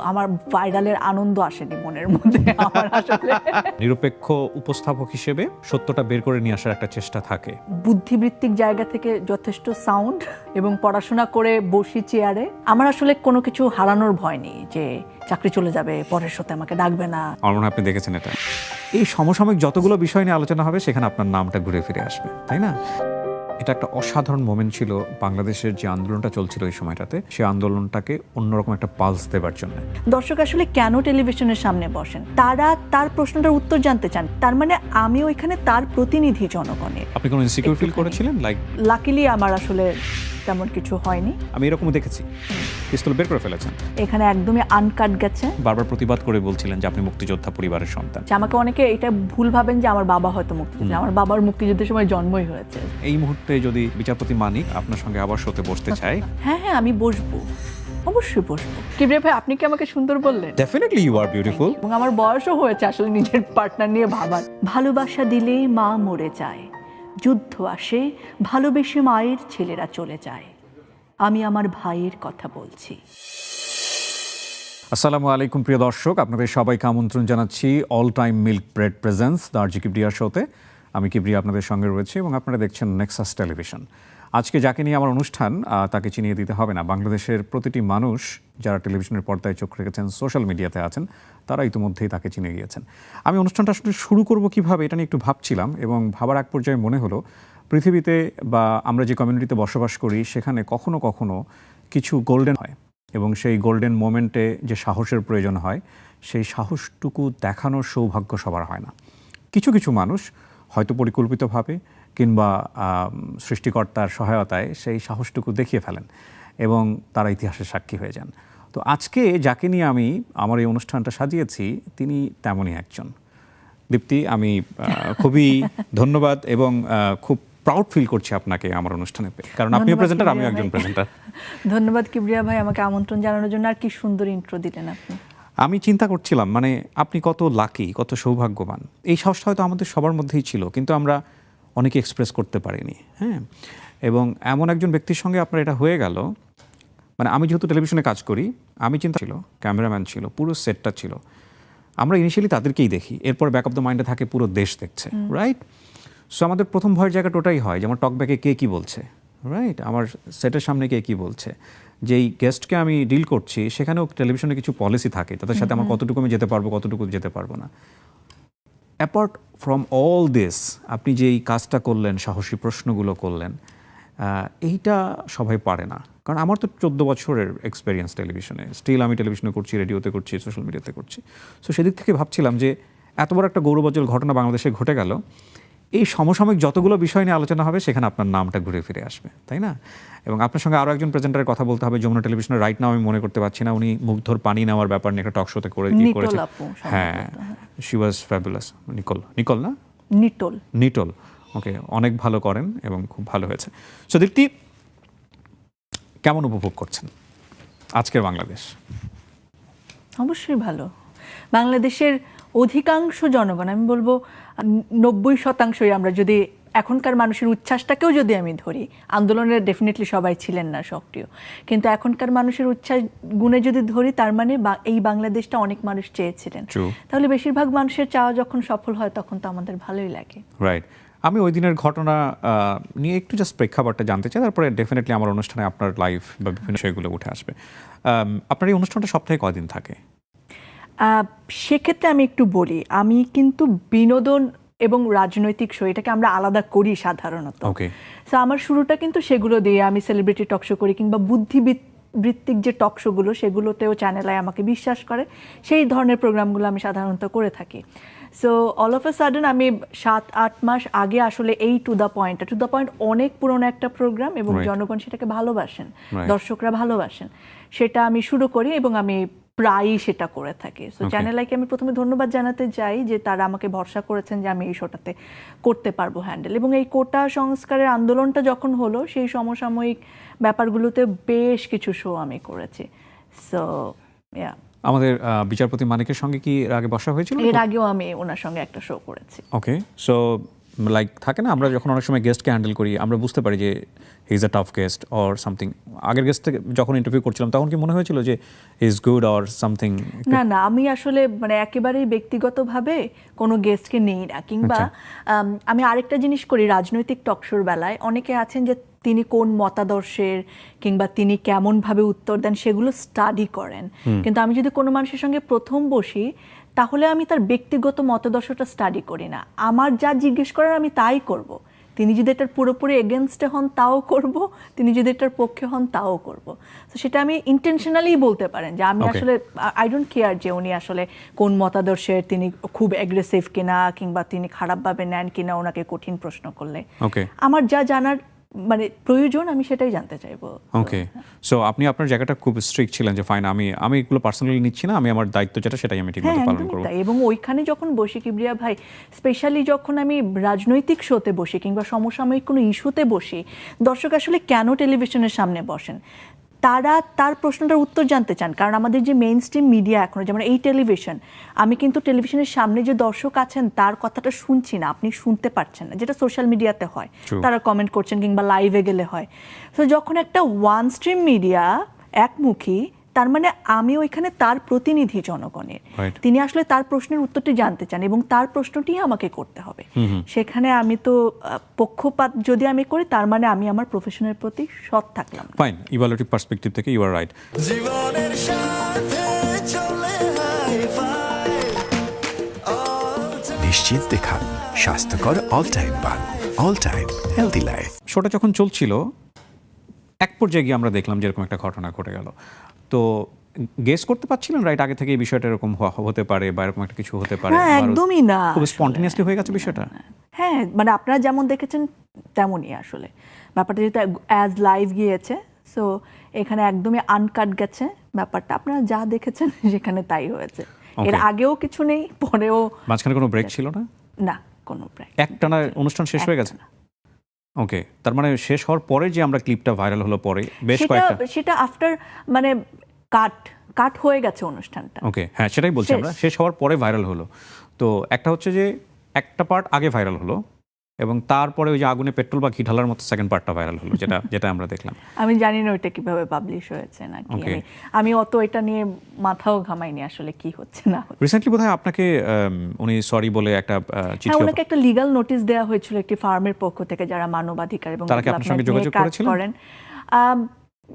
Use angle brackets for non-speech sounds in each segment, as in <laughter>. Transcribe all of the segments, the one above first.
আমার ভাইরালের আনন্দ আসেনি মনের মধ্যে <laughs> আমার আসলে। নিরপেক্ষ উপস্থাপক হিসেবে সত্যটা বের করে নিয়ে আসার একটা চেষ্টা থাকে। বুদ্ধিবৃত্তিক জায়গা থেকে যথেষ্ট সাউন্ড এবং পড়াশোনা করে বসি চেয়ারে আমার আসলে কোনো কিছু হারানোর ভয় নেই যে চাকরি চলে যাবে পরের সাথে আমাকে ডাকবে না। আমার মনে আপনি দেখেছেন এটা? এই সমসাময়িক যতগুলো বিষয় নিয়ে আলোচনা হবে সেখানে আপনার নামটা ঘুরে ফিরে আসবে তাই না? এটা একটা অসাধারণ মোমেন্ট ছিল বাংলাদেশের যে আন্দোলনটা চলছিল এই সময়টাতে সেই আন্দোলনটাকে অন্যরকম একটা পালস দেবার জন্য। দর্শক আসলে কেন টেলিভিশনের সামনে বসেন? তারা তার প্রশ্নটার উত্তর জানতে চান। তার মানে আমি ওইখানে তার প্রতিনিধি জনগণের। আপনি কোনো ইনসিকিউর ফিল করেছিলেন? লাইক লাকিলি আমার আসলে তেমন কিছু হয়নি। আমি এরকম দেখেছি। পিস্তল বের করে ফেলেছেন। এখানে একদমই আনকাট গেছে। বারবার প্রতিবাদ করে বলছিলেন যে আপনি মুক্তিযোদ্ধা পরিবারের সন্তান। যে আমাকে অনেকে এটা ভুল ভাবেন যে আমার বাবা হয়তো মুক্তিযুদ্ধ। আমার বাবার মুক্তিযুদ্ধের সময় জন্মই হয়েছে। এই মুহূর্তে যদি বিচারপতি মানিক আপনার সঙ্গে আবার শোতে বসতে চায়। <laughs> হ্যাঁ হ্যাঁ আমি বসবো। অবশ্যই বসবো। কিবরিয়া ভাই আপনি কি আমাকে সুন্দর বললেন? ডেফিনেটলি ইউ আর বিউটিফুল এবং আমার বয়সও হয়েছে আসলে নিজের পার্টনার নিয়ে ভাবার। ভালোবাসা দিলেই মা মরে যায়। যুদ্ধ আসে, ভালোবেসে মায়ের ছেলেরা চলে যায়। আমি আমার ভাইয়ের কথা বলছি। আসসালামু আলাইকুম, প্রিয় দর্শক। আপনাদের সবাইকে আমন্ত্রণ জানাচ্ছি all time milk bread presents দার্জি Kibria শোতে। আমি কিবরিয়া আপনাদের সঙ্গে রয়েছে এবং আপনারা দেখছেন নেক্সাস টেলিভিশন আজকে যাকে নিয়ে আমার অনুষ্ঠান তাকে চিনিয়ে দিতে হবে না। বাংলাদেশের প্রতিটি মানুষ যারা টেলিভিশনের পর্দায় চোখ রেখেছেন সোশ্যাল মিডিয়াতে আছেন তারা ইতিমধ্যেই তাকে চিনে গিয়েছেন। আমি অনুষ্ঠানটা আসলে শুরু করব কীভাবে এটা নিয়ে একটু ভাবছিলাম এবং ভাবার এক পর্যায়ে মনে হলো, পৃথিবীতে বা আমরা যে কমিউনিটিতে বসবাস করি, সেখানে কখনো কখনো কিছু গোল্ডেন হয় এবং সেই গোল্ডেন মোমেন্টে যে সাহসের প্রয়োজন হয়, সেই সাহসটুকু দেখানোর সৌভাগ্য সবার হয় না। কিছু কিছু মানুষ হয়তো পরিকল্পিতভাবে কিংবা সৃষ্টিকর্তার সহায়তায় সেই সাহসটুকু দেখিয়ে ফেলেন এবং তারা ইতিহাসের সাক্ষী হয়ে যান। তো আজকে যাকে নিয়ে আমি আমার এই অনুষ্ঠানটা সাজিয়েছি তিনি তেমনই একজন। দীপ্তি আমি খুবই <laughs> ধন্যবাদ এবং খুব প্রাউড ফিল করছি আপনাকে আমার অনুষ্ঠানে কারণ আপনিও প্রেজেন্টার আমিও একজন। প্রেজেন্টার <laughs> ধন্যবাদ কিবরিয়া ভাই আমাকে আমন্ত্রণ জানানোর জন্য। আর কি সুন্দর ইন্ট্রো দিলেন আপনি। আমি চিন্তা করছিলাম মানে আপনি কত লাকি কত সৌভাগ্যবান। এই সাহসটা হয়তো আমাদের সবার মধ্যেই ছিল কিন্তু আমরা অনেকে এক্সপ্রেস করতে পারিনি হ্যাঁ? এবং এমন একজন ব্যক্তির সঙ্গে আপনার এটা হয়ে গেল মানে আমি যেহেতু টেলিভিশনে কাজ করি আমি চিন্তা ছিল ক্যামেরাম্যান ছিল পুরো সেটটা ছিল। আমরা ইনিশিয়ালি তাদেরকেই দেখি এরপর ব্যাক অফ দ্য মাইন্ডে থাকে পুরো দেশ দেখছে রাইট সো আমাদের প্রথম ভয়ের জায়গাটা ওটাই হয় যেমন টক ব্যাকে কে কী বলছে রাইট আমার সেটের সামনে কে কী বলছে। যেই গেস্টকে আমি ডিল করছি সেখানেও টেলিভিশনে কিছু পলিসি থাকে তাদের সাথে আমার কতটুকু আমি যেতে পারব কতটুকু যেতে পারব না। অ্যাপার্ট ফ্রম অল দিস আপনি যে এই কাজটা করলেন সাহসী প্রশ্নগুলো করলেন এইটা সবাই পারে না। কারণ আমার তো চোদ্দ বছরের এক্সপিরিয়েন্স টেলিভিশনে স্টিল আমি টেলিভিশনে করছি রেডিওতে করছি সোশ্যাল মিডিয়াতে করছি। সো সেদিক থেকে ভাবছিলাম যে এত বড় একটা গৌরবজ্জ্বল ঘটনা বাংলাদেশে ঘটে গেল। এই সমসাময়িক যতগুলো বিষয় নিয়ে আলোচনা হবে সেখানে আপনার নামটা ঘুরে ফিরে আসবে তাই না? এবং আপনার সঙ্গে আরও একজন প্রেজেন্টারের কথা বলতে হবে যমুনা টেলিভিশনের রাইট নাও আমি মনে করতে পারছি না উনি মুগ্ধর পানি নেওয়ার ব্যাপার নিয়ে একটা টক শোতে করে করেছে। হ্যাঁ শি ওয়াজ ফ্যাবুলাস নিকল। নিকল না? নিটোল। নিটল। ওকে অনেক ভালো করেন এবং খুব ভালো হয়েছে। সো দীপ্তি কেমন উপভোগ করছেন? আজকের বাংলাদেশ। অবশ্যই ভালো। বাংলাদেশের অধিকাংশ জনগণ আমি বলব নব্বই শতাংশই আমরা যদি এখনকার মানুষের উচ্ছ্বাসটাকেও যদি আমি ধরি আন্দোলনের ডেফিনেটলি সবাই ছিলেন না সক্রিয়। কিন্তু এখনকার মানুষের উচ্ছ্বাস গুণে যদি ধরি তার মানে এই বাংলাদেশটা অনেক মানুষ চেয়েছিলেন। তাহলে বেশিরভাগ মানুষের চাওয়া যখন সফল হয় তখন তো আমাদের ভালোই লাগে। রাইট আমি ওই দিনের ঘটনা নিয়ে একটু জাস্ট প্রেক্ষাপটটা জানতে চাই তারপরে ডেফিনেটলি আমার অনুষ্ঠানে আপনার লাইফ বা বিভিন্ন বিষয়গুলো উঠে আসবে। আপনার এই অনুষ্ঠানটা সপ্তাহে কদিন থাকে? সেক্ষেত্রে আমি একটু বলি আমি কিন্তু বিনোদন এবং রাজনৈতিক শো এটাকে আমরা আলাদা করি সাধারণত। সো আমার শুরুটা কিন্তু সেগুলো দিয়ে আমি সেলিব্রিটি টক শো করি কিংবা বুদ্ধিবৃত্ত বৃত্তিক যে টক শোগুলো সেগুলোতেও চ্যানেলে আমাকে বিশ্বাস করে। সেই ধরনের প্রোগ্রামগুলো আমি সাধারণত করে থাকি। So all of a sudden আমি সাত আট মাস আগে আসলে এই to the point to the point অনেক পুরনো একটা প্রোগ্রাম এবং জনগণ সেটাকে ভালোবাসেন দর্শকরা ভালোবাসেন। সেটা আমি শুরু করি এবং আমি প্রায়ই সেটা করে থাকি। So Okay. চ্যানেলকে আমি প্রথমে ধন্যবাদ জানাতে চাই যে তারা আমাকে ভরসা করেছেন যে আমি এই শোটাতে করতে পারব হ্যান্ডেল এবং এই কোটা সংস্কারের আন্দোলনটা যখন হলো সেই সমসাময়িক ব্যাপারগুলোতে বেশ কিছু শো আমি করেছি। সো ইয়া আমাদের বিচারপতি মানিকের সঙ্গে কি আগে বসা হয়েছিল? এর আগেও আমি ওনার সঙ্গে একটা শো করেছি। ওকে সো লাইক থাকে না আমরা যখন অনেক সময় গেস্টকে হ্যান্ডেল করি আমরা বুঝতে পারি যে he is a tough guest or something আগের গেস্ট থেকে যখন ইন্টারভিউ করছিলাম তখন কি মনে হয়েছিল যে ইজ গুড অর সামথিং না না আমি আসলে মানে একেবারেই ব্যক্তিগতভাবে কোনো গেস্টকে নেই না কিংবা আমি আরেকটা জিনিস করি রাজনৈতিক টকশোর বেলায়। অনেকে আছেন যে তিনি কোন মতাদর্শের কিংবা তিনি কেমনভাবে উত্তর দেন সেগুলো স্টাডি করেন। কিন্তু আমি যদি কোনো মানুষের সঙ্গে প্রথম বসি তাহলে আমি তার ব্যক্তিগত মতাদর্শটা স্টাডি করি না। আমার যা জিজ্ঞেস করার আমি তাই করব। তিনি যদি এটার পুরোপুরি এগেনস্টে হন তাও করব। তিনি যদি এটার পক্ষে হন তাও করব। তো সেটা আমি ইন্টেনশনালি বলতে পারেন যে আমি আসলে আই ডোন্ট কেয়ার যে উনি আসলে কোন মতাদর্শের তিনি খুব অ্যাগ্রেসিভ কিনা কিংবা তিনি খারাপভাবে নেন কিনা ওনাকে কঠিন প্রশ্ন করলে। আমার যা জানার মানে প্রয়োজন আমি সেটাই জানতে চাইব। ওকে সো আপনি আপনার জায়গাটা খুব স্ট্রিক্ট ছিলেন যে ফাইন আমি আমি এগুলো পার্সোনালি নিচ্ছি না আমি আমার দায়িত্ব যেটা সেটাই আমি হ্যাঁ ঠিকমতো পালন করব। করব এবং ওইখানে যখন বসি কিবরিয়া ভাই স্পেশালি যখন আমি রাজনৈতিক শোতে বসি কিংবা সমসাময়িক কোনো ইস্যুতে বসি দর্শক আসলে কেন টেলিভিশনের সামনে বসেন? তারা তার প্রশ্নটার উত্তর জানতে চান। কারণ আমাদের যে মেইন স্ট্রিম মিডিয়া এখনও যেমন এই টেলিভিশন আমি কিন্তু টেলিভিশনের সামনে যে দর্শক আছেন তার কথাটা শুনছি না আপনি শুনতে পারছেন না যেটা সোশ্যাল মিডিয়াতে হয়। তারা কমেন্ট করছেন কিংবা লাইভে গেলে হয়। তো যখন একটা ওয়ান স্ট্রিম মিডিয়া একমুখী তার মানে আমি ওইখানে তার প্রতিনিধি জনগণের। তিনি আসলে তার প্রশ্নের উত্তরটি জানতে চান এবং তার প্রশ্নটি আমাকে করতে হবে। সেখানে আমি তো পক্ষপাত যদি আমি করি তার মানে আমি আমার প্রফেশনের প্রতি সৎ থাকলাম। ফাইন ইভালুয়েটিভ পার্সপেক্টিভ থেকে ইউ আর রাইট জীবনের সাথে চলে নিশ্চিন্তে খান স্বাস্থ্যকর অল টাইম পান অল টাইম হেলদি লাইফ শোটা যখন চলছিল এক পর্যায়ে গিয়ে আমরা দেখলাম যেরকম একটা ঘটনা ঘটে গেল। তো গেস করতে পারছিলেন রাইট আগে থেকে এই বিষয়টা এরকম হতে পারে বা এরকম একটা কিছু হতে পারে। না, বা একদমই না। খুব স্পন্টেনিয়াসলি হয়ে গেছে বিষয়টা। হ্যাঁ মানে আপনারা যেমন দেখেছেন তেমনই আসলে। ব্যাপারটা যেহেতু অ্যাজ লাইভ গিয়েছে সো এখানে একদমই আনকাট গেছে ব্যাপারটা। আপনারা যা দেখেছেন <laughs> সেখানে তাই হয়েছে। এর আগেও কিছু নেই পরেও মাঝখানে কোনো ব্রেক ছিল না? না কোনো প্রায় একটানা অনুষ্ঠান শেষ হয়ে গেছে? ওকে তার মানে শেষ হওয়ার পরে যে আমরা ক্লিপটা ভাইরাল হলো পরে বেশ কয়েকটা সেটা আফটার মানে কাট কাট হয়ে গেছে অনুষ্ঠানটা। ওকে হ্যাঁ সেটাই বলছি আমরা শেষ হওয়ার পরে ভাইরাল হলো। তো একটা হচ্ছে যে একটা পার্ট আগে ভাইরাল হলো এবং তারপরে ওই যে আগুনে পেট্রোল বা ঘি ঢালার মতো সেকেন্ড পার্টটা ভাইরাল হলো যেটা <laughs> যেটা আমরা দেখলাম আমি জানি না ওইটা কীভাবে পাবলিশ হয়েছে নাকি Okay. আমি অত এটা নিয়ে মাথাও ঘামাইনি আসলে কি হচ্ছে না রিসেন্টলি বোধহয় আপনাকে উনি সরি বলে একটা আহ, হ্যাঁ চিঠি ওনাকে একটা লিগ্যাল নোটিশ দেওয়া হয়েছিল একটি ফার্মের পক্ষ থেকে যারা মানবাধিকার এবং তারা কি আপনার সঙ্গে যোগাযোগ করেছিলেন? করেন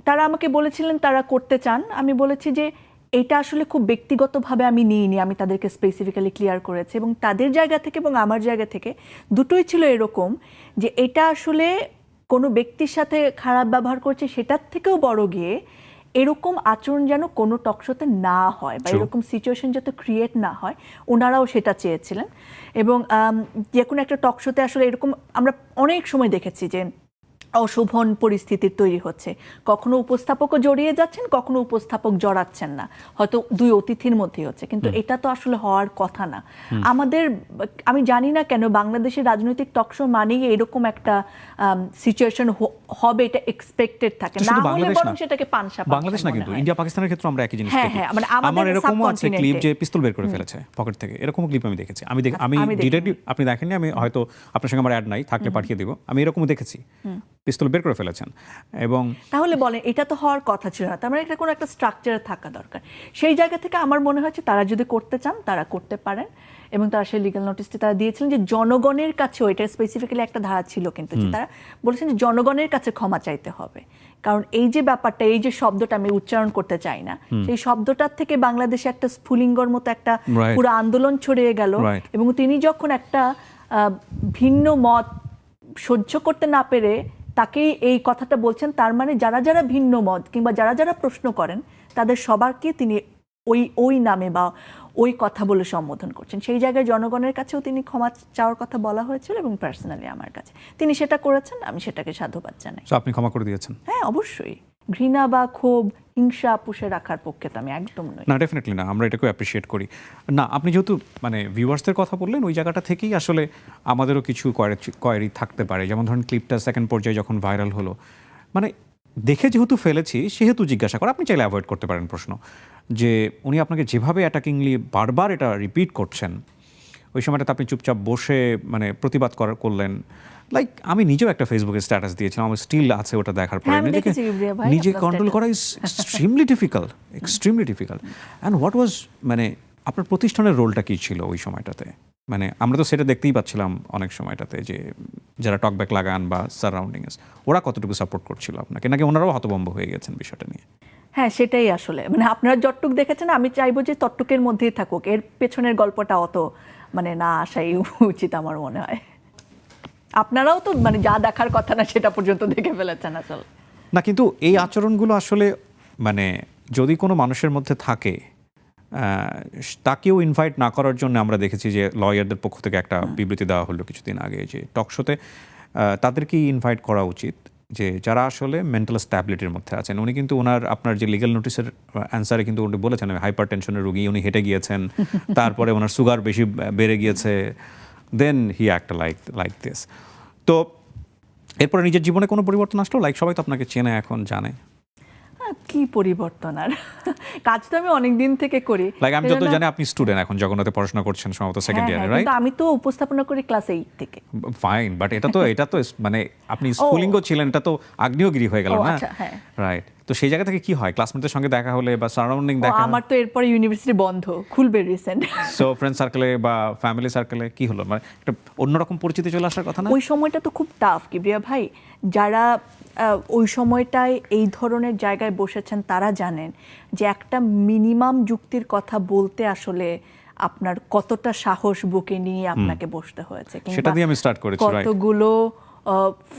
তারা আমাকে বলেছিলেন তারা করতে চান আমি বলেছি যে এটা আসলে খুব ব্যক্তিগতভাবে আমি নিইনি আমি তাদেরকে স্পেসিফিক্যালি ক্লিয়ার করেছি এবং তাদের জায়গা থেকে এবং আমার জায়গা থেকে দুটোই ছিল এরকম যে এটা আসলে কোনো ব্যক্তির সাথে খারাপ ব্যবহার করছে সেটার থেকেও বড় গিয়ে এরকম আচরণ যেন কোনো টকশোতে না হয় বা এরকম সিচুয়েশন যাতে ক্রিয়েট না হয় ওনারাও সেটা চেয়েছিলেন এবং যে কোনো একটা টকশোতে আসলে এরকম আমরা অনেক সময় দেখেছি যে অশোভন পরিস্থিতির তৈরি হচ্ছে। কখনো উপস্থাপকও জড়িয়ে যাচ্ছেন কখনো উপস্থাপক জড়াচ্ছেন না। হয়তো দুই অতিথির মধ্যে হচ্ছে কিন্তু এটা তো আসলে হওয়ার কথা না। আমাদের আমি জানি না কেন বাংলাদেশের রাজনৈতিক টকশো মানেই এরকম একটা সিচুয়েশন হবে এটা এক্সপেক্টেড থাকে। না হলে বরং সেটাকে পানসা বাংলাদেশ না কিন্তু ইন্ডিয়া পাকিস্তানের ক্ষেত্রে আমরা একই জিনিস হ্যাঁ, দেখি হ্যাঁ, মানে আমাদের আমার এরকমও আছে ক্লিপ যে পিস্তল বের করে ফেলেছে পকেট থেকে এরকম ক্লিপ আমি দেখেছি। আমি আমি। ডিরেক্টলি আপনি দেখেননি আমি হয়তো আপনার সঙ্গে আমার অ্যাড নাই থাকলে পাঠিয়ে দিব। আমি এরকম দেখেছি। পিস্তল বের করে ফেলেছেন। এবং তাহলে বলেন এটা তো হওয়ার কথা ছিল না। তার মানে এটা কোনো একটা স্ট্রাকচার থাকা দরকার। সেই জায়গা থেকে আমার মনে হচ্ছে তারা যদি করতে চান তারা করতে পারেন। এবং তারা সেই লিগাল নোটিসটি তারা দিয়েছিলেন যে জনগণের কাছে এটা স্পেসিফিক্যালি একটা ধারা ছিল কিন্তু যে তারা বলেছেন যে জনগণের কাছে ক্ষমা চাইতে হবে। কারণ এই যে ব্যাপারটা এই যে শব্দটা আমি উচ্চারণ করতে চাই না সেই শব্দটার থেকে বাংলাদেশে একটা স্ফুলিঙ্গর মতো একটা পুরো আন্দোলন ছড়িয়ে গেল। এবং তিনি যখন একটা আহ, ভিন্ন মত সহ্য করতে না পেরে তাকেই এই কথাটা বলছেন তার মানে যারা যারা ভিন্ন মত কিংবা যারা যারা প্রশ্ন করেন তাদের সবারকে তিনি ওই ওই নামে বা ওই কথা বলে সম্বোধন করছেন। সেই জায়গায় জনগণের কাছেও তিনি ক্ষমা চাওয়ার কথা বলা হয়েছিল এবং পার্সোনালি আমার কাছে। তিনি সেটা করেছেন আমি সেটাকে সাধুবাদ জানাই। আপনি ক্ষমা করে দিয়েছেন? হ্যাঁ অবশ্যই। ঘৃণা বা ক্ষোভ হিংসা পুষে রাখার পক্ষে তো আমি একদম নই। না ডেফিনেটলি না, আমরা এটাকে অ্যাপ্রিসিয়েট করি। না, আপনি যেহেতু মানে ভিউয়ার্সদের কথা বললেন, ওই জায়গাটা থেকেই আসলে আমাদেরও কিছু কোয়ারি থাকতে পারে। যেমন ধরুন ক্লিপটা সেকেন্ড পর্যায়ে যখন ভাইরাল হলো। মানে দেখে যেহেতু ফেলেছি, সেহেতু জিজ্ঞাসা করা। আপনি চাইলে অ্যাভয়েড করতে পারেন প্রশ্ন। যে, উনি আপনাকে যেভাবে অ্যাটাকিংলি বারবার এটা রিপিট করছেন, ওই সময়টাতে আপনি চুপচাপ বসে মানে প্রতিবাদ করার করলেন। লাইক আমি নিজেও একটা ফেসবুকে স্ট্যাটাস দিয়েছিলাম আমার স্টিল আছে ওটা দেখার পরে। হ্যাঁ, নিজেকে নিজে কন্ট্রোল করা is extremely difficult extremely difficult and what was মানে আপনার প্রতিষ্ঠানের রোলটা কী ছিল ওই সময়টাতে? মানে আমরা তো সেটা দেখতেই পাচ্ছিলাম অনেক সময়টাতে যে যারা টকব্যাক লাগান বা সারাউন্ডিংস ওরা কতটুকু সাপোর্ট করছিল আপনাকে? নাকি ওনারাও হতবম্ব হয়ে গেছেন বিষয়টা নিয়ে? হ্যাঁ সেটাই আসলে। মানে আপনারা যতটুক দেখেছেন আমি চাইব যে তট্টুকের মধ্যেই থাকুক। এর পেছনের গল্পটা অত মানে না আসাই উচিত আমার মনে হয়। আপনারাও তো মানে যা দেখার কথা না সেটা পর্যন্ত দেখে ফেলেছেন আসলে। না কিন্তু এই আচরণগুলো আসলে মানে যদি কোনো মানুষের মধ্যে থাকে তাকেও ইনভাইট না করার জন্য আমরা দেখেছি যে লয়ারদের পক্ষ থেকে একটা বিবৃতি দেওয়া হলো কিছুদিন আগে যে টকশোতে তাদেরকেই ইনভাইট করা উচিত যে যারা আসলে মেন্টাল স্ট্যাবিলিটির মধ্যে আছেন। উনি কিন্তু ওনার আপনার যে লিগ্যাল নোটিসের অ্যান্সারে কিন্তু উনি বলেছেন হাইপার টেনশনের রুগী উনি হেঁটে গিয়েছেন <laughs> তারপরে ওনার সুগার বেশি বেড়ে গিয়েছে। Then he act like like this তো এরপরে নিজের জীবনে কোনো পরিবর্তন আসলো? লাইক সবাই তো আপনাকে চেনে এখন জানে। কি পরিবর্তন আর? কাজ তো আমি অনেক দিন থেকে করি। লাইক আমি যত জানি আপনি স্টুডেন্ট এখন জগন্নাথে পড়াশোনা করছেন সম্ভবত সেকেন্ড ইয়ারে রাইট আমি তো উপস্থাপনা করি ক্লাস এইট থেকে। ফাইন বাট এটা তো এটা তো মানে আপনি <laughs> স্কুলিংও ছিলেন এটা তো আগ্নেয়গিরি হয়ে গেল না? আচ্ছা, হ্যাঁ। রাইট তো সেই জায়গা থেকে কি হয়? ক্লাসমেটদের সঙ্গে দেখা হলে বা সারাউন্ডিং দেখা আমার তো এরপরে ইউনিভার্সিটি বন্ধ খুলবে রিসেন্ট সো ফ্রেন্ড সার্কেলে বা ফ্যামিলি সার্কেলে কি হলো? মানে একটা অন্যরকম পরিচিতি চলে আসার কথা না? ওই সময়টা তো খুব টাফ কিবরিয়া ভাই। যারা ওই সময়টায় এই ধরনের জায়গায় বসেছেন তারা জানেন যে একটা মিনিমাম যুক্তির কথা বলতে আসলে আপনার কতটা সাহস বুকে নিয়ে আপনাকে বসতে হয়েছে সেটা দিয়ে আমি স্টার্ট করেছি. কতগুলো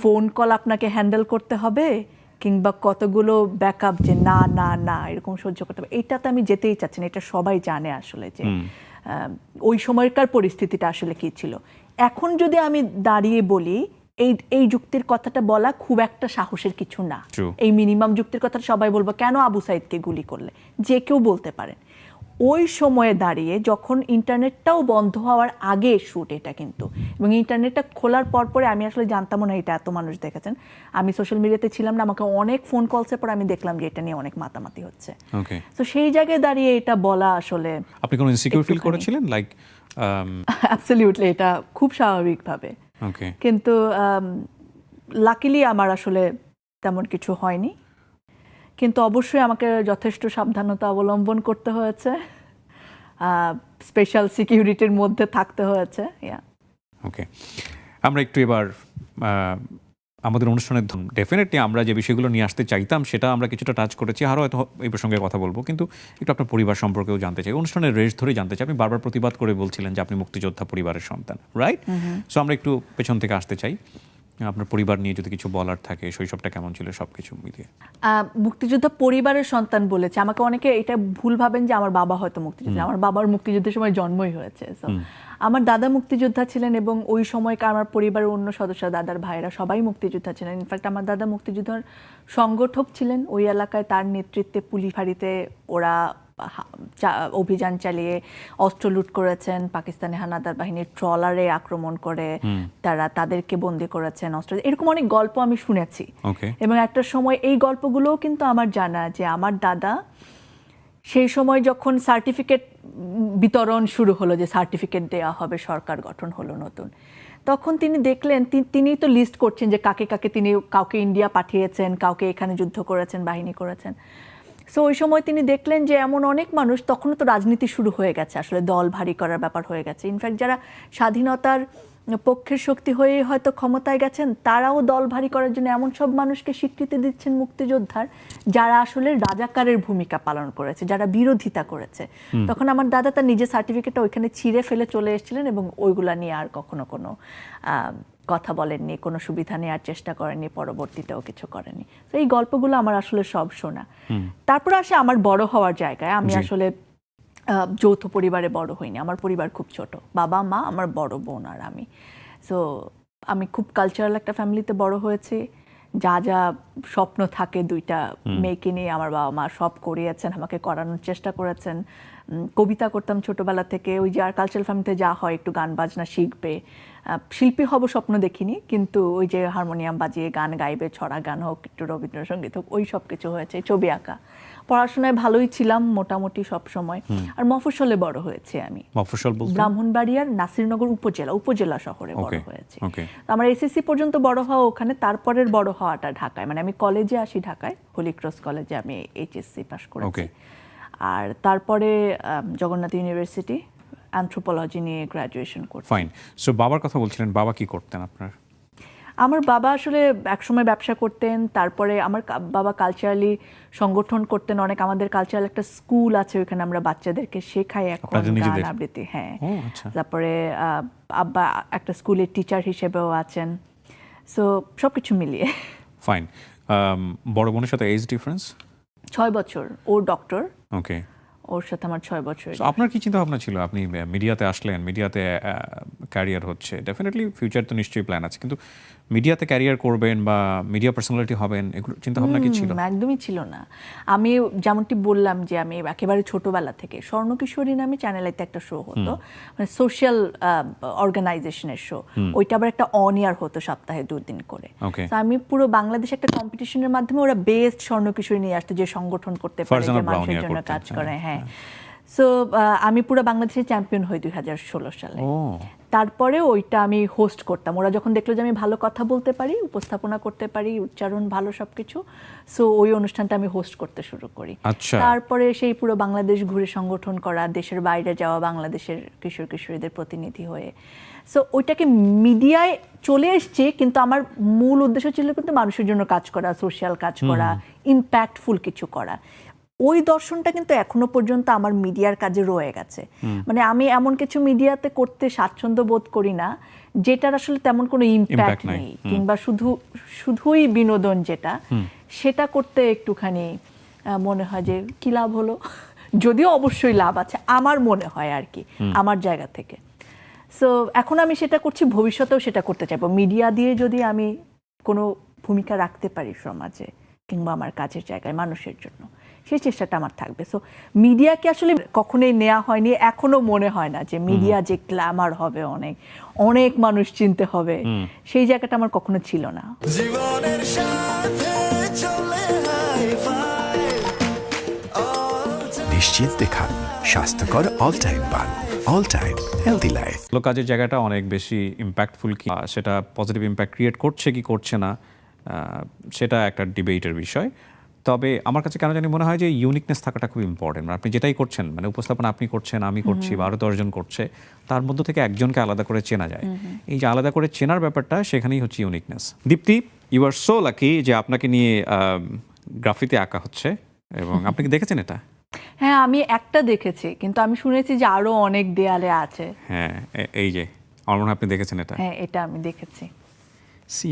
ফোন কল আপনাকে হ্যান্ডেল করতে হবে কিংবা কতগুলো ব্যাকআপ যে না না না এরকম সহ্য করতে হবে। এইটাতে আমি যেতেই চাচ্ছি না এটা সবাই জানে আসলে যে ওই সময়কার পরিস্থিতিটা আসলে কি ছিল। এখন যদি আমি দাঁড়িয়ে বলি এই এই যুক্তির কথাটা বলা খুব একটা সাহসের কিছু না। এই মিনিমাম যুক্তির কথা সবাই বলব কেন আবু সাইদকে গুলি করলে? যে কেউ বলতে পারেন ওই সময়ে দাঁড়িয়ে যখন ইন্টারনেটটাও বন্ধ হওয়ার আগে শুট এটা কিন্তু। এবং ইন্টারনেটটা খোলার পর পরে আমি আসলে জানতাম না এটা এত মানুষ দেখেছেন। আমি সোশ্যাল মিডিয়াতে ছিলাম না আমাকে অনেক ফোন কলসের পর আমি দেখলাম যে এটা নিয়ে অনেক মাতামাতি হচ্ছে। তো সেই জায়গায় দাঁড়িয়ে এটা বলা আসলে আপনি কোনো ইনসিকিউর ফিল করেছিলেন? Um, <laughs> লাইক অ্যাবসলিউটলি এটা খুব স্বাভাবিকভাবে। কিন্তু লাকিলি আমার আসলে তেমন কিছু হয়নি। কিন্তু অবশ্যই আমাকে যথেষ্ট সাবধানতা অবলম্বন করতে হয়েছে। স্পেশাল সিকিউরিটির মধ্যে থাকতে হয়েছে ইয়া ওকে আমরা একটু এবার আমাদের অনুষ্ঠানের ডেফিনেটলি আমরা যে বিষয়গুলো নিয়ে আসতে চাইতাম সেটা আমরা কিছুটা টাচ করেছি আরও হয়তো এই প্রসঙ্গে কথা বলব। কিন্তু একটু আপনার পরিবার সম্পর্কেও জানতে চাই। অনুষ্ঠানের রেশ ধরেই জানতে চাই। আপনি বারবার প্রতিবাদ করে বলছিলেন যে আপনি মুক্তিযোদ্ধা পরিবারের সন্তান রাইট সো আমরা একটু পেছন থেকে আসতে চাই। আপনার পরিবার নিয়ে যদি কিছু বলার থাকে শৈশবটা কেমন ছিল সব কিছু মিলিয়ে মুক্তিযোদ্ধা পরিবারের সন্তান বলেছে। আমাকে অনেকে এটা ভুল ভাবেন যে আমার বাবা হয়তো মুক্তিযোদ্ধা। আমার বাবার মুক্তিযুদ্ধের সময় জন্মই হয়েছে আমার দাদা মুক্তিযোদ্ধা ছিলেন এবং ওই সময়কার আমার পরিবারের অন্য সদস্য দাদার ভাইরা সবাই মুক্তিযোদ্ধা ছিলেন। ইনফ্যাক্ট আমার দাদা মুক্তিযুদ্ধের সংগঠক ছিলেন। ওই এলাকায় তার নেতৃত্বে পুলিশ ফাঁড়িতে ওরা অভিযান চালিয়ে অস্ত্র লুট করেছেন পাকিস্তানি হানাদার বাহিনীর ট্রলারে আক্রমণ করে তারা তাদেরকে বন্দি করেছেন অস্ত্র। এরকম অনেক গল্প আমি শুনেছি। এবং একটা সময় এই গল্পগুলোও কিন্তু আমার জানা যে আমার দাদা সেই সময় যখন সার্টিফিকেট বিতরণ শুরু হলো যে সার্টিফিকেট দেওয়া হবে সরকার গঠন হলো নতুন তখন তিনি দেখলেন তিনি তো লিস্ট করছেন যে কাকে কাকে তিনি কাউকে ইন্ডিয়া পাঠিয়েছেন কাউকে এখানে যুদ্ধ করেছেন বাহিনী করেছেন। সো ওই সময় তিনি দেখলেন যে এমন অনেক মানুষ তখনও তো রাজনীতি শুরু হয়ে গেছে আসলে দল ভারী করার ব্যাপার হয়ে গেছে। ইনফ্যাক্ট যারা স্বাধীনতার পক্ষের শক্তি হয়ে হয়তো ক্ষমতায় গেছেন তারাও দল ভারী করার জন্য এমন সব মানুষকে স্বীকৃতি দিচ্ছেন মুক্তিযোদ্ধার যারা আসলে রাজাকারের ভূমিকা পালন করেছে যারা বিরোধিতা করেছে। তখন আমার দাদা তার নিজের সার্টিফিকেটটা ওইখানে ছিঁড়ে ফেলে চলে এসেছিলেন এবং ওইগুলা নিয়ে আর কখনো কোনো আহ, কথা বলেননি কোনো সুবিধা নেওয়ার চেষ্টা করেননি পরবর্তীতেও কিছু করেনি তো এই গল্পগুলো আমার আসলে সব শোনা। তারপর আসে আমার বড় হওয়ার জায়গায়। আমি আসলে যৌথ পরিবারে বড় হইনি। আমার পরিবার খুব ছোট। বাবা মা আমার বড় বোন আর আমি। সো আমি খুব কালচারাল একটা ফ্যামিলিতে বড় হয়েছি। যা যা স্বপ্ন থাকে দুইটা মেয়েকে নিয়ে। আমার বাবা মা সব করিয়েছেন আমাকে করানোর চেষ্টা করেছেন। কবিতা করতাম ছোটবেলা থেকে ওই যে আর কালচারাল ফ্যামিলিতে যা হয় একটু গান বাজনা শিখবে। শিল্পী হব স্বপ্ন দেখিনি কিন্তু ওই যে হারমোনিয়াম বাজিয়ে গান গাইবে ছড়া গান হোক একটু রবীন্দ্রসঙ্গীত হোক ওই সব কিছু হয়েছে ছবি আঁকা। পড়াশোনায় ভালোই ছিলাম মোটামুটি সব সময় আর মফস্বলে বড় হয়েছে আমি। মফস্বল বলতে? ব্রাহ্মণবাড়িয়ার নাসিরনগর উপজেলা উপজেলা শহরে বড় হয়েছে। আমার এসএসসি পর্যন্ত বড় হওয়া ওখানে তারপরের বড় হওয়াটা ঢাকায়। মানে আমি কলেজে আসি ঢাকায় হোলি ক্রস কলেজে আমি এইচএসসি পাশ করেছি. আর তারপরে জগন্নাথ ইউনিভার্সিটি অ্যানথ্রোপোলজি নিয়ে গ্রাজুয়েশন করছি। ফাইন সো বাবার কথা বলছিলেন বাবা কি করতেন আপনার? আমার বাবা আসলে একসময় ব্যবসা করতেন তারপরে আমার বাবা কালচারালি সংগঠন করতেন অনেক আমাদের কালচারাল একটা স্কুল আছে ওখানে আমরা বাচ্চাদেরকে শেখাই এখন গান আবৃত্তি হ্যাঁ। আচ্ছা। তারপরে আব্বা একটা স্কুলের টিচার হিসেবেও আছেন। সো সব কিছু মিলিয়ে ফাইন বড় বোনের সাথে এজ ডিফারেন্স ছয় বছর ওর ডক্টর ওকে ওর সাথে আমার ছয় বছর। আপনার কি চিন্তা ভাবনা ছিল? আপনি মিডিয়াতে আসলেন মিডিয়াতে ক্যারিয়ার হচ্ছে। ডেফিনেটলি ফিউচার তো নিশ্চয়ই প্ল্যান আছে। কিন্তু মিডিয়াতে ক্যারিয়ার করবেন বা মিডিয়া পার্সোনালিটি হবেন এগুলো চিন্তা ভাবনা কি ছিল? একদমই ছিল না। আমি যেমনটি বললাম যে আমি একেবারে ছোটবেলা থেকে স্বর্ণকিশোরী নামে চ্যানেলেতে একটা শো হতো মানে সোশ্যাল অর্গানাইজেশনের শো ওইটা আবার একটা অন ইয়ার হতো সপ্তাহে দুদিন করে। তো আমি পুরো বাংলাদেশে একটা কম্পিটিশনের মাধ্যমে ওরা বেস্ট স্বর্ণকিশোরী নিয়ে আসতো যে সংগঠন করতে পারে যে মানুষের জন্য কাজ হ্যাঁ, করে হ্যাঁ। সো আমি পুরো বাংলাদেশের চ্যাম্পিয়ন হই দুই হাজার ষোলো সালে। তারপরে ওইটা আমি হোস্ট করতাম। ওরা যখন দেখল যে আমি ভালো কথা বলতে পারি উপস্থাপনা করতে পারি উচ্চারণ ভালো সবকিছু সো ওই অনুষ্ঠানটা আমি হোস্ট করতে শুরু করি। আচ্ছা। তারপরে সেই পুরো বাংলাদেশ ঘুরে সংগঠন করা দেশের বাইরে যাওয়া বাংলাদেশের কিশোর কিশোরীদের প্রতিনিধি হয়ে। সো ওইটাকে মিডিয়ায় চলে এসছে কিন্তু আমার মূল উদ্দেশ্য ছিল কিন্তু মানুষের জন্য কাজ করা সোশ্যাল কাজ করা ইম্প্যাক্টফুল কিছু করা। ওই দর্শনটা কিন্তু এখনও পর্যন্ত আমার মিডিয়ার কাজে রয়ে গেছে। মানে আমি এমন কিছু মিডিয়াতে করতে স্বাচ্ছন্দ্য বোধ করি না যেটার আসলে তেমন কোনো ইম্প্যাক্ট নেই। কিংবা শুধু শুধুই বিনোদন যেটা সেটা করতে একটুখানি মনে হয় যে কি লাভ হলো? যদিও অবশ্যই লাভ আছে আমার মনে হয় আর কি আমার জায়গা থেকে। সো এখন আমি সেটা করছি ভবিষ্যতেও সেটা করতে চাইব। মিডিয়া দিয়ে যদি আমি কোনো ভূমিকা রাখতে পারি সমাজে কিংবা আমার কাজের জায়গায় মানুষের জন্য। সেই চেষ্টাটা আমার থাকবে। সো মিডিয়াকে আসলে কখনোই নেওয়া হয়নি এখনও মনে হয় না যে মিডিয়া যে গ্ল্যামার হবে অনেক অনেক মানুষ চিনতে হবে। সেই জায়গাটা আমার কখনো ছিল না। জীবনের সাথে চলে নিশ্চিন্তে খান স্বাস্থ্যকর অল টাইম পান অল টাইম হেলদি লাইফ কাজের জায়গাটা অনেক বেশি ইম্প্যাক্টফুল কি? সেটা পজিটিভ ইম্প্যাক্ট ক্রিয়েট করছে কি করছে না সেটা একটা ডিবেটের বিষয়। তবে আমার কাছে কেন জানি মনে হয় যে ইউনিকনেস থাকাটা খুব ইম্পর্টেন্ট আপনি যেটাই করছেন মানে উপস্থাপনা আপনি করছেন আমি করছি বা আরও দশজন করছে তার মধ্য থেকে একজনকে আলাদা করে চেনা যায়। এই যে আলাদা করে চেনার ব্যাপারটা সেখানেই হচ্ছে uniqueness Dipti you are so lucky যে আপনাকে নিয়ে গ্রাফিতে আঁকা হচ্ছে এবং আপনি কি দেখেছেন এটা? হ্যাঁ আমি একটা দেখেছি কিন্তু আমি শুনেছি যে আরও অনেক দেয়ালে আছে। হ্যাঁ এই যে আমার মনে হয় আপনি দেখেছেন এটা। হ্যাঁ এটা আমি দেখেছি।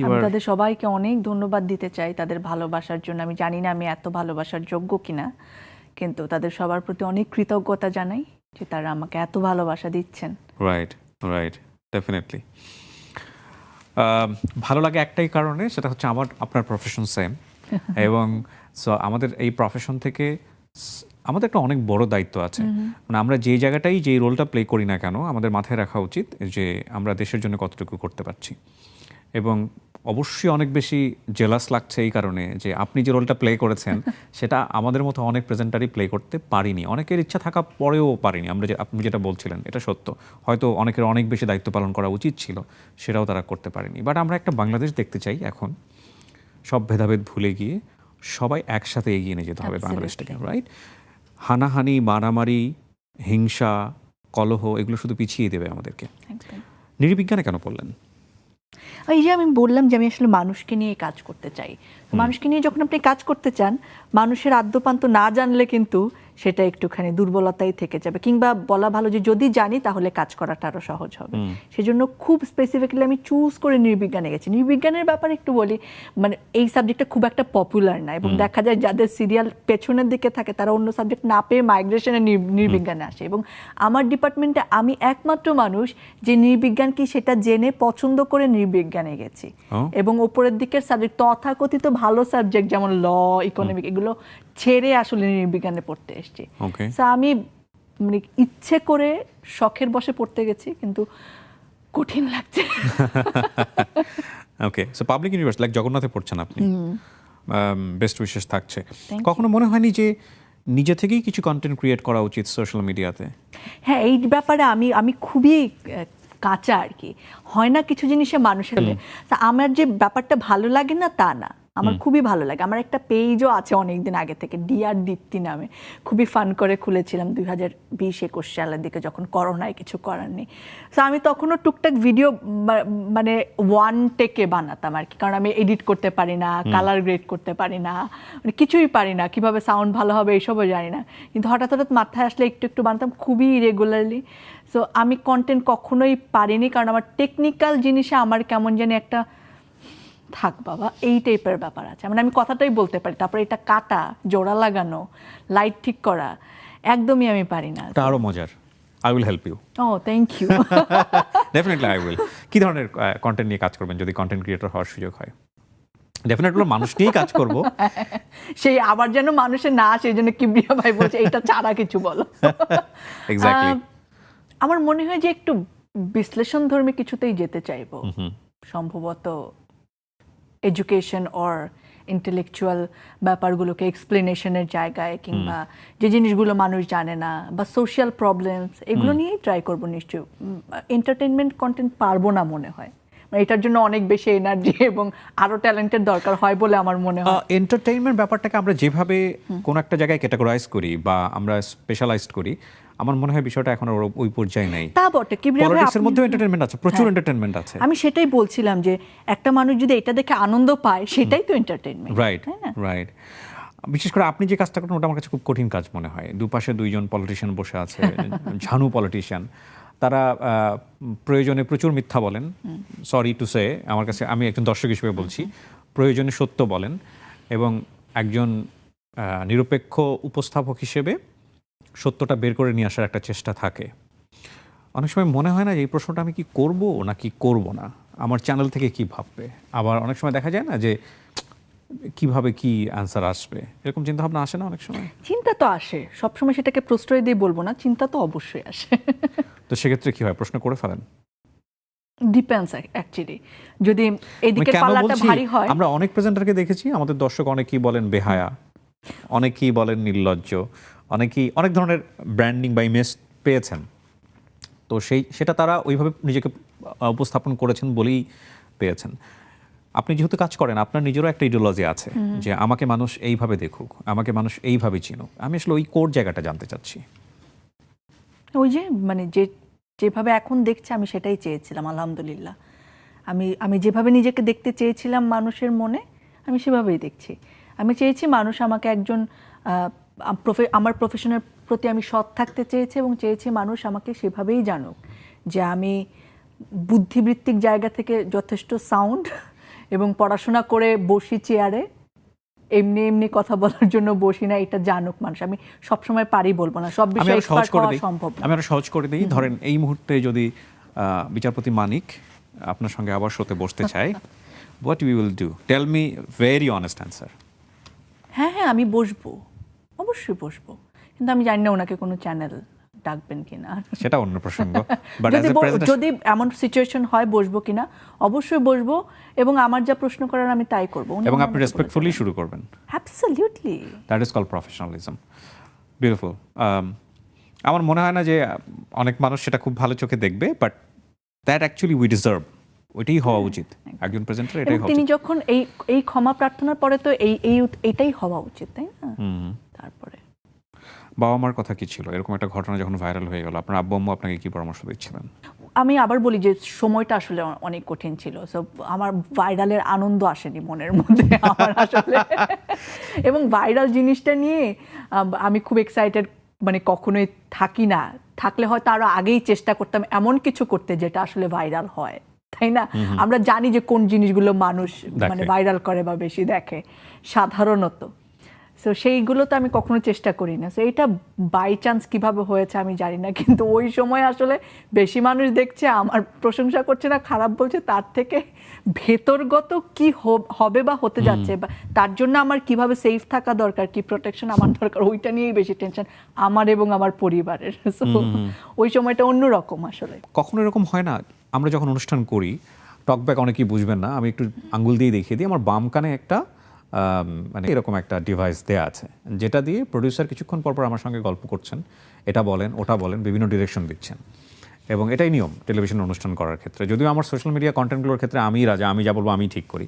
আমি তাদের সবাইকে অনেক ধন্যবাদ দিতে চাই তাদের ভালোবাসার জন্য। আমি জানি না আমি এত ভালোবাসার যোগ্য কিনা কিন্তু তাদের সবার প্রতি অনেক কৃতজ্ঞতা জানাই যে তারা আমাকে এত ভালোবাসা দিচ্ছেন। রাইট রাইট ডেফিনেটলি ভালো লাগে একটাই কারণে সেটা হচ্ছে আমার আপনার প্রফেশন সেম <laughs> এবং সো আমাদের এই প্রফেশন থেকে আমাদের একটা অনেক বড় দায়িত্ব আছে। মানে আমরা যে জায়গাটাই যে রোলটা প্লে করি না কেন আমাদের মাথায় রাখা উচিত যে আমরা দেশের জন্য কতটুকু করতে পারছি। এবং অবশ্যই অনেক বেশি জেলাস লাগছে এই কারণে যে আপনি যে রোলটা প্লে করেছেন <laughs> সেটা আমাদের মতো অনেক প্রেজেন্টারই প্লে করতে পারিনি। অনেকের ইচ্ছা থাকা পরেও পারিনি। আমরা যে আপনি যেটা বলছিলেন এটা সত্য। হয়তো অনেকের অনেক বেশি দায়িত্ব পালন করা উচিত ছিল সেটাও তারা করতে পারেনি। বাট আমরা একটা বাংলাদেশ দেখতে চাই এখন। সব ভেদাভেদ ভুলে গিয়ে সবাই একসাথে এগিয়ে নিয়ে যেতে হবে. বাংলাদেশটাকে রাইট হানাহানি মারামারি হিংসা কলহ এগুলো শুধু পিছিয়ে দেবে আমাদেরকে। নির্বিজ্ঞানে কেন পড়লেন? এই যে আমি বললাম যে আমি আসলে মানুষকে নিয়ে কাজ করতে চাই। মানুষকে নিয়ে যখন আপনি কাজ করতে চান মানুষের আদ্যপান্ত না জানলে কিন্তু সেটা একটুখানি দুর্বলতাই থেকে যাবে। কিংবা বলা ভালো যে যদি জানি তাহলে কাজ করাটা আরও সহজ হবে। সেজন্য খুব স্পেসিফিক্যালি আমি চুজ করে নির্বিজ্ঞানে গেছি। নির্বিজ্ঞানের ব্যাপারে একটু বলি মানে এই সাবজেক্টটা খুব একটা পপুলার না এবং দেখা যায় যাদের সিরিয়াল পেছনের দিকে থাকে তারা অন্য সাবজেক্ট না পেয়ে মাইগ্রেশনে নির্বিজ্ঞানে আসে এবং আমার ডিপার্টমেন্টে আমি একমাত্র মানুষ যে নির্বিজ্ঞান কি সেটা জেনে পছন্দ করে নির্বিজ্ঞানে গেছি। এবং ওপরের দিকের সাবজেক্ট তথাকথিত ভালো সাবজেক্ট যেমন ল ইকোনমিক এগুলো ছেড়ে আসলে নির্বিজ্ঞানে পড়তে এসেছি। আমি মানে ইচ্ছে করে শখের বসে পড়তে গেছি কিন্তু কঠিন লাগছে। Okay so public universe like জগন্নাথে পড়ছেন আপনি। বেস্ট উইশেস থাকছে। কখনো মনে হয়নি যে নিজে থেকেই কিছু কন্টেন্ট ক্রিয়েট করা উচিত সোশ্যাল মিডিয়াতে হ্যাঁ এই ব্যাপারে আমি আমি খুবই কাঁচা আর কি। হয় না কিছু জিনিসে মানুষের তা আমার যে ব্যাপারটা ভালো লাগে না তা না। আমার খুবই ভালো লাগে। আমার একটা পেজও আছে অনেকদিন আগে থেকে ডিআর দীপ্তি নামে। খুবই ফান করে খুলেছিলাম দুই হাজার বিশ একুশ সালের দিকে যখন করোনায় কিছু করার নেই। তো আমি তখনও টুকটাক ভিডিও মানে ওয়ান টেকে বানাতাম আর কি। কারণ আমি এডিট করতে পারি না কালার গ্রেড করতে পারি না মানে কিছুই পারি না। কীভাবে সাউন্ড ভালো হবে এইসবও জানি না। কিন্তু হঠাৎ হঠাৎ মাথায় আসলে একটু একটু বানাতাম খুবই রেগুলারলি সো আমি কন্টেন্ট কখনোই পারিনি কারণ আমার টেকনিক্যাল জিনিসে আমার কেমন জানি একটা থাক বাবা এই টাইপের ব্যাপার আছে। মানে আমি কথাটাই বলতে পারি তারপরে এটা কাটা জোড়া লাগানো লাইট ঠিক করা একদমই আমি পারি না আরও মজার। I will help you oh thank you definitely I will কি ধরনের কন্টেন্ট নিয়ে কাজ করবেন যদি কন্টেন্ট ক্রিয়েটর হওয়ার সুযোগ হয়? ডেফিনেটলি মানুষ নিয়েই কাজ করব। <laughs> সেই আবার যেন মানুষের না সেই জন্য কিবরিয়া ভাই বলছে এটা ছাড়া কিছু বলো. <laughs> আহ, আমার মনে হয় যে একটু বিশ্লেষণ ধর্মী কিছুতেই যেতে চাইব। সম্ভবত এডুকেশন অর ইন্টেলেকচুয়াল ব্যাপারগুলোকে এক্সপ্লেনেশনের জায়গায় কিংবা যে জিনিসগুলো মানুষ জানে না বা সোশ্যাল প্রবলেমস এগুলো নিয়েই ট্রাই করব নিশ্চয়ই। এন্টারটেনমেন্ট কন্টেন্ট পারব না মনে হয়। মানে এটার জন্য অনেক বেশি এনার্জি <laughs> এবং আরও ট্যালেন্টের দরকার হয় বলে আমার মনে হয়। এন্টারটেইনমেন্ট ব্যাপারটাকে আমরা যেভাবে কোন একটা জায়গায় ক্যাটাগরাইজ করি বা আমরা স্পেশালাইজড করি আমার মনে হয় বিষয়টা এখন ওই পর্যায়ে নাই। তা বটে। পলিটিক্সের মধ্যেও এন্টারটেনমেন্ট আছে প্রচুর হ্যাঁ। এন্টারটেনমেন্ট আছে। আমি সেটাই বলছিলাম যে একটা মানুষ যদি এটা দেখে আনন্দ পায় সেটাই তো এন্টারটেনমেন্ট রাইট রাইট বিশেষ করে আপনি যে কাজটা করেন ওটা আমার কাছে খুব কঠিন কাজ মনে হয়। দুপাশে দুইজন পলিটিশিয়ান বসে আছে <laughs> ঝানু পলিটিশিয়ান তারা প্রয়োজনে প্রচুর মিথ্যা বলেন। সরি টু সে আমার কাছে আমি একজন দর্শক হিসেবে বলছি। প্রয়োজনে সত্য বলেন এবং একজন নিরপেক্ষ উপস্থাপক হিসেবে সত্যটা বের করে নিয়ে আসার একটা চেষ্টা থাকে। অনেক সময় মনে হয় না যে এই প্রশ্নটা আমি কি করব না কি করব না? আমার চ্যানেল থেকে কি ভাববে? আবার অনেক সময় দেখা যায় না যে কীভাবে কি অ্যান্সার আসবে? এরকম চিন্তা ভাবনা আসে না অনেক সময়? চিন্তা তো আসে। সবসময় সেটাকে প্রশ্রয় দিয়ে বলব না চিন্তা তো অবশ্যই আসে। তো সেক্ষেত্রে কি হয়? প্রশ্ন করে ফেলেন? ডিপেন্স অ্যাকচুয়ালি যদি এদিকে কেন পাল্লাটা ভারী হয় আমরা অনেক প্রেজেন্টারকে দেখেছি আমাদের দর্শক অনেকেই বলেন বেহায়া অনেকেই বলেন নির্লজ্জ অনেকেই অনেক ধরনের ব্র্যান্ডিং বা ইমেজ পেয়েছেন। তো সেই সেটা তারা ওইভাবে নিজেকে উপস্থাপন করেছেন বলেই পেয়েছেন। আপনি যেহেতু কাজ করেন আপনার নিজেরও একটা ইডিওলজি আছে যে আমাকে মানুষ এইভাবে দেখুক আমাকে মানুষ এইভাবে চিনুক। আমি আসলে ওই কোর জায়গাটা জানতে চাচ্ছি। ওই যে মানে যে যেভাবে এখন দেখছে আমি সেটাই চেয়েছিলাম আলহামদুলিল্লাহ। আমি আমি যেভাবে নিজেকে দেখতে চেয়েছিলাম মানুষের মনে আমি সেভাবেই দেখছি। আমি চেয়েছি মানুষ আমাকে একজন আমার প্রফেশনের প্রতি আমি সৎ থাকতে চেয়েছি এবং চেয়েছি মানুষ আমাকে সেভাবেই জানুক যে আমি বুদ্ধিবৃত্তিক জায়গা থেকে যথেষ্ট সাউন্ড <laughs> এবং পড়াশোনা করে বসি চেয়ারে এমনি এমনি কথা বলার জন্য বসি না এটা জানুক মানুষ। আমি সবসময় পারি বলব না সব বিষয়ে সহজ করে দিই। সম্ভব আমি আরও সহজ করে দিই। ধরেন এই মুহূর্তে যদি বিচারপতি মানিক আপনার সঙ্গে আবার শোতে বসতে চায় what you will do tell me very honest answer হ্যাঁ হ্যাঁ আমি বসবো। অবশ্যই বসবো। কিন্তু আমি জানি না ওনাকে কোনো চ্যানেল ডাকবেন কিনা। সেটা অন্য প্রসঙ্গ। <laughs> যদি এমন সিচুয়েশন হয় বসবো কিনা? অবশ্যই বসবো এবং আমার যা প্রশ্ন করার আমি তাই করব। এবং আপনি রেসপেক্টফুলি শুরু করবেন। Absolutely that is call professionalism beautiful আমার মনে হয় না যে অনেক মানুষ সেটা খুব ভালো চোখে দেখবে but that actually we deserve ওইটাই হওয়া উচিত। একজন প্রেজেন্টার এটাই হওয়া তিনি যখন এই এই ক্ষমা প্রার্থনার পরে তো এই এই এটাই হওয়া উচিত তাই না? বাবা মার কথা কি ছিল? এরকম একটা ঘটনা যখন ভাইরাল হয়ে গেল আপনার আব্বু আম্মু আপনাকে কি পরামর্শ দিচ্ছিলেন? আমি আবার বলি যে সময়টা আসলে অনেক কঠিন ছিল। সো আমার ভাইরালের আনন্দ আসেনি মনের মধ্যে <laughs> আমার আসলে। <laughs> এবং ভাইরাল জিনিসটা নিয়ে আমি খুব এক্সাইটেড মানে কখনোই থাকি না। থাকলে হয়তো আরও আগেই চেষ্টা করতাম এমন কিছু করতে যেটা আসলে ভাইরাল হয় তাই না? আমরা জানি যে কোন জিনিসগুলো মানুষ মানে ভাইরাল করে বা বেশি দেখে সাধারণত। সো সেইগুলো তো আমি কখনো চেষ্টা করি না সো এটা বাই চান্স কীভাবে হয়েছে আমি জানি না। কিন্তু ওই সময় আসলে বেশি মানুষ দেখছে আমার প্রশংসা করছে না খারাপ বলছে তার থেকে ভেতরগত কি হবে বা হতে যাচ্ছে বা তার জন্য আমার কীভাবে সেফ থাকা দরকার কি প্রোটেকশন আমার দরকার ওইটা নিয়েই বেশি টেনশন আমার এবং আমার পরিবারের। <laughs> সো ওই সময়টা অন্যরকম আসলে। কখনো এরকম হয় না আমরা যখন অনুষ্ঠান করি টকব্যাক অনেকেই বুঝবেন না আমি একটু আঙ্গুল দিয়ে দেখিয়ে দিই আমার বাম কানে একটা মানে এরকম একটা ডিভাইস দেয়া আছে, যেটা দিয়ে প্রডিউসার কিছুক্ষণ পর পর আমার সঙ্গে গল্প করছেন। এটা বলেন, ওটা বলেন, বিভিন্ন ডিরেকশন দিচ্ছেন। এবং এটাই নিয়ম টেলিভিশন অনুষ্ঠান করার ক্ষেত্রে। যদিও আমার সোশ্যাল মিডিয়া কন্টেন্টগুলোর ক্ষেত্রে আমি রাজা, আমি যা বলব আমি ঠিক করি।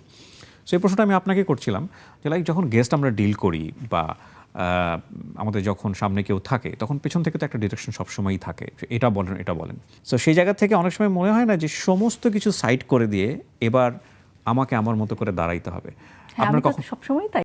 সেই প্রশ্নটা আমি আপনাকে করছিলাম যে লাইক যখন গেস্ট আমরা ডিল করি বা আমাদের যখন সামনে কেউ থাকে, তখন পেছন থেকে তো একটা ডিরেকশন সবসময়ই থাকে এটা বলেন এটা বলেন। সো সেই জায়গা থেকে অনেক সময় মনে হয় না যে, সমস্ত কিছু সাইড করে দিয়ে এবার আমাকে আমার মতো করে দাঁড়াইতে হবে। আপনার কখন? সবসময় তাই।